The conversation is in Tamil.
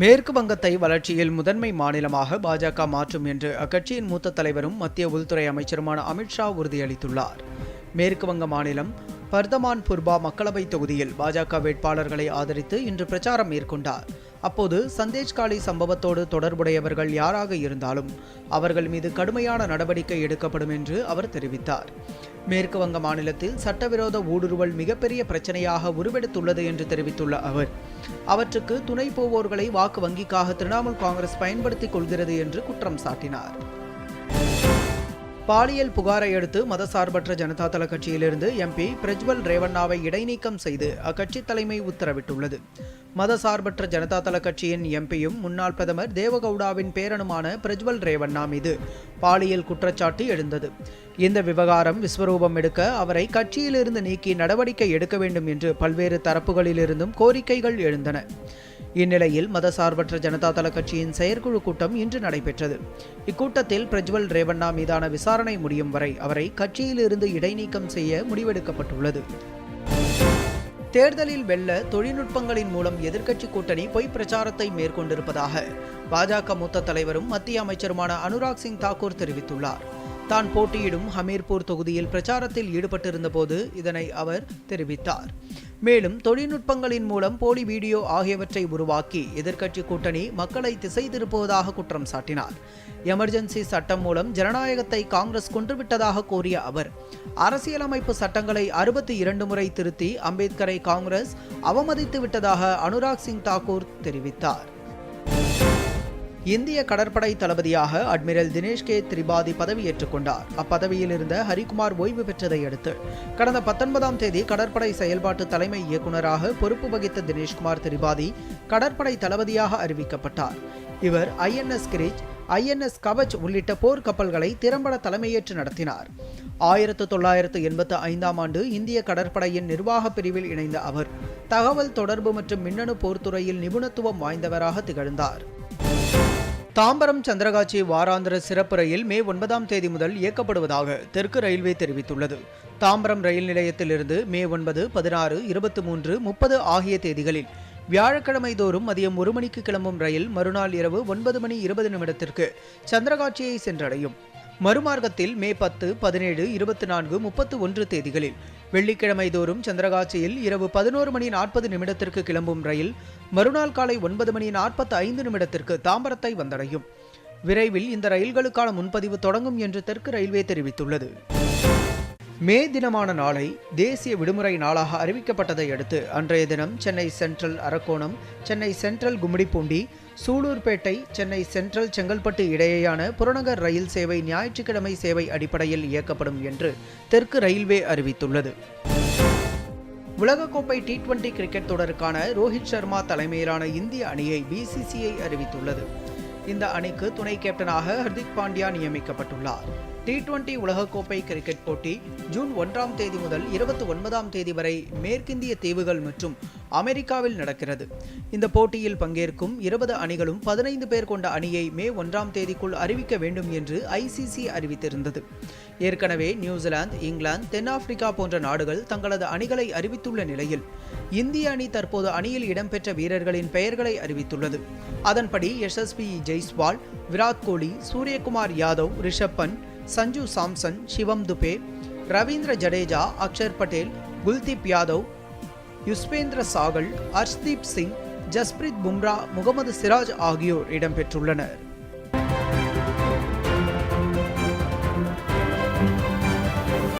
மேற்கு வங்கத்தை வளர்ச்சியில் முதன்மை மாநிலமாக பாஜக மாற்றும் என்று அக்கட்சியின் மூத்த தலைவரும் மத்திய உள்துறை அமைச்சருமான அமித்ஷா உறுதியளித்துள்ளார். மேற்கு வங்க மாநிலம் பர்தமான் புர்பா மக்களவைத் தொகுதியில் பாஜக வேட்பாளர்களை ஆதரித்து இன்று பிரச்சாரம் மேற்கொண்டார். அப்போது சந்தேஷ்காலி சம்பவத்தோடு தொடர்புடையவர்கள் யாராக இருந்தாலும் அவர்கள் மீது கடுமையான நடவடிக்கை எடுக்கப்படும் என்று அவர் தெரிவித்தார். மேற்கு வங்க மாநிலத்தில் சட்டவிரோத ஊடுருவல் மிகப்பெரிய பிரச்சனையாக உருவெடுத்துள்ளது என்று தெரிவித்துள்ள அவர். அவற்றுக்கு துணை போவோர்களை வாக்கு வங்கிக்காக திரிணாமுல் காங்கிரஸ் பயன்படுத்திக் கொள்கிறது என்று குற்றம் சாட்டினார். பாலியல் புகாரை அடுத்து மதசார்பற்ற ஜனதா தள கட்சியிலிருந்து எம்பி பிரஜ்வல் ரேவண்ணாவை இடைநீக்கம் செய்து அக்கட்சி தலைமை உத்தரவிட்டுள்ளது. மதசார்பற்ற ஜனதா தள கட்சியின் எம்பியும் முன்னாள் பிரதமர் தேவகவுடாவின் பேரனுமான பிரஜ்வல் ரேவண்ணா மீது பாலியல் குற்றச்சாட்டு எழுந்தது. இந்த விவகாரம் விஸ்வரூபம் எடுக்க அவரை கட்சியிலிருந்து நீக்கி நடவடிக்கை எடுக்க வேண்டும் என்று பல்வேறு தரப்புகளிலிருந்தும் கோரிக்கைகள் எழுந்தன. இந்நிலையில் மதசார்பற்ற ஜனதா தள கட்சியின் செயற்குழு கூட்டம் இன்று நடைபெற்றது. இக்கூட்டத்தில் பிரஜ்வல் ரேவண்ணா மீதான விசாரணை முடியும் வரை அவரை கட்சியிலிருந்து இடைநீக்கம் செய்ய முடிவெடுக்கப்பட்டுள்ளது. தேர்தலில் வெல்ல தொழில்நுட்பங்களின் மூலம் எதிர்க்கட்சி கூட்டணி பொய் பிரச்சாரத்தை மேற்கொண்டிருப்பதாக பாஜக மூத்த தலைவரும் மத்திய அமைச்சருமான அனுராக் சிங் தாக்கூர் தெரிவித்துள்ளார். தான் போட்டியிடும் ஹமீர்பூர் தொகுதியில் பிரச்சாரத்தில் ஈடுபட்டிருந்த போது இதனை அவர் தெரிவித்தார். மேலும் தொழில்நுட்பங்களின் மூலம் போலி வீடியோ ஆகியவற்றை உருவாக்கி எதிர்க்கட்சி கூட்டணி மக்களை திசை திருப்புவதாக குற்றம் சாட்டினார். எமர்ஜென்சி சட்டம் மூலம் ஜனநாயகத்தை காங்கிரஸ் கொன்றுவிட்டதாக கூறிய அவர் அரசியலமைப்பு சட்டங்களை அறுபத்தி இரண்டு முறை திருத்தி அம்பேத்கரை காங்கிரஸ் அவமதித்து விட்டதாக அனுராக் சிங் தாக்கூர் தெரிவித்தார். இந்திய கடற்படை தளபதியாக அட்மிரல் தினேஷ் கே திரிபாதி பதவியேற்றுக் கொண்டார். அப்பதவியில் இருந்த ஹரிகுமார் ஓய்வு பெற்றதை அடுத்து கடந்த பத்தொன்பதாம் தேதி கடற்படை செயல்பாட்டு தலைமை இயக்குநராக பொறுப்பு வகித்த தினேஷ்குமார் திரிபாதி கடற்படை தளபதியாக அறிவிக்கப்பட்டார். இவர் ஐஎன்எஸ் கிரிச் ஐஎன்எஸ் கவச் உள்ளிட்ட போர் கப்பல்களை திறம்பட தலைமையேற்று நடத்தினார். ஆயிரத்து தொள்ளாயிரத்து எண்பத்து ஐந்தாம் ஆண்டு இந்திய கடற்படையின் நிர்வாக பிரிவில் இணைந்த அவர் தகவல் தொடர்பு மற்றும் மின்னணு போர்த்துறையில் நிபுணத்துவம் வாய்ந்தவராக திகழ்ந்தார். தாம்பரம் சந்திரகாட்சி வாராந்திர சிறப்பு ரயில் மே ஒன்பதாம் தேதி முதல் இயக்கப்படுவதாக தெற்கு ரயில்வே தெரிவித்துள்ளது. தாம்பரம் ரயில் நிலையத்திலிருந்து மே ஒன்பது பதினாறு இருபத்தி மூன்று முப்பது ஆகிய தேதிகளில் வியாழக்கிழமை தோறும் மதியம் ஒரு மணிக்கு கிளம்பும் ரயில் மறுநாள் இரவு ஒன்பது மணி இருபது நிமிடத்திற்கு சந்திரகாட்சியை சென்றடையும். மறுமார்க்கத்தில் மே பத்து பதினேழு இருபத்தி நான்கு முப்பத்து ஒன்று தேதிகளில் வெள்ளிக்கிழமை தோறும் சந்திரகாட்சியில் இரவு பதினோரு மணி நாற்பது நிமிடத்திற்கு கிளம்பும் ரயில் மறுநாள் காலை ஒன்பது மணி நாற்பத்தி ஐந்து நிமிடத்திற்கு தாம்பரத்தை வந்தடையும். விரைவில் இந்த ரயில்களுக்கான முன்பதிவு தொடங்கும் என்று தெற்கு ரயில்வே தெரிவித்துள்ளது. மே தினமான நாளை தேசிய விடுமுறை நாளாக அறிவிக்கப்பட்டதை அடுத்து அன்றைய தினம் Chennai central Arakkonam Chennai central Gummidipoondi Sullurpeta Chennai central Chengalpattu இடையேயான புறநகர் ரயில் சேவை ஞாயிற்றுக்கிழமை சேவை அடிப்படையில் இயக்கப்படும் என்று தெற்கு ரயில்வே அறிவித்துள்ளது. உலகக்கோப்பை டி டுவெண்டி கிரிக்கெட் தொடருக்கான ரோஹித் சர்மா தலைமையிலான இந்திய அணியை பிசிசிஐ அறிவித்துள்ளது. இந்த அணிக்கு துணை கேப்டனாக ஹர்திக் பாண்டியா நியமிக்கப்பட்டுள்ளார். டி டுவெண்டி உலகக்கோப்பை கிரிக்கெட் போட்டி ஜூன் ஒன்றாம் தேதி முதல் இருபத்தி ஒன்பதாம் தேதி வரை மேற்கிந்திய தீவுகள் மற்றும் அமெரிக்காவில் நடக்கிறது. இந்த போட்டியில் பங்கேற்கும் இருபது அணிகளும் பதினைந்து பேர் கொண்ட அணியை மே ஒன்றாம் தேதிக்குள் அறிவிக்க வேண்டும் என்று ஐசிசி அறிவித்திருந்தது. ஏற்கனவே நியூசிலாந்து இங்கிலாந்து தென்னாப்பிரிக்கா போன்ற நாடுகள் தங்களது அணிகளை அறிவித்துள்ள நிலையில் இந்திய அணி தற்போது அணியில் இடம்பெற்ற வீரர்களின் பெயர்களை அறிவித்துள்ளது. அதன்படி எஸ்எஸ்பி ஜெய்ஸ்வால் விராட் கோலி சூரியகுமார் யாதவ் ரிஷப் சஞ்சு சாம்சன் சிவம் துபே ரவீந்திர ஜடேஜா அக்ஷர் பட்டேல் குல்தீப் யாதவ் யுஸ்வேந்திர சாகல் ஹர்ஷ்தீப் சிங் ஜஸ்பிரீத் பும்ரா முகமது சிராஜ் ஆகியோர் இடம்பெற்றுள்ளனர்.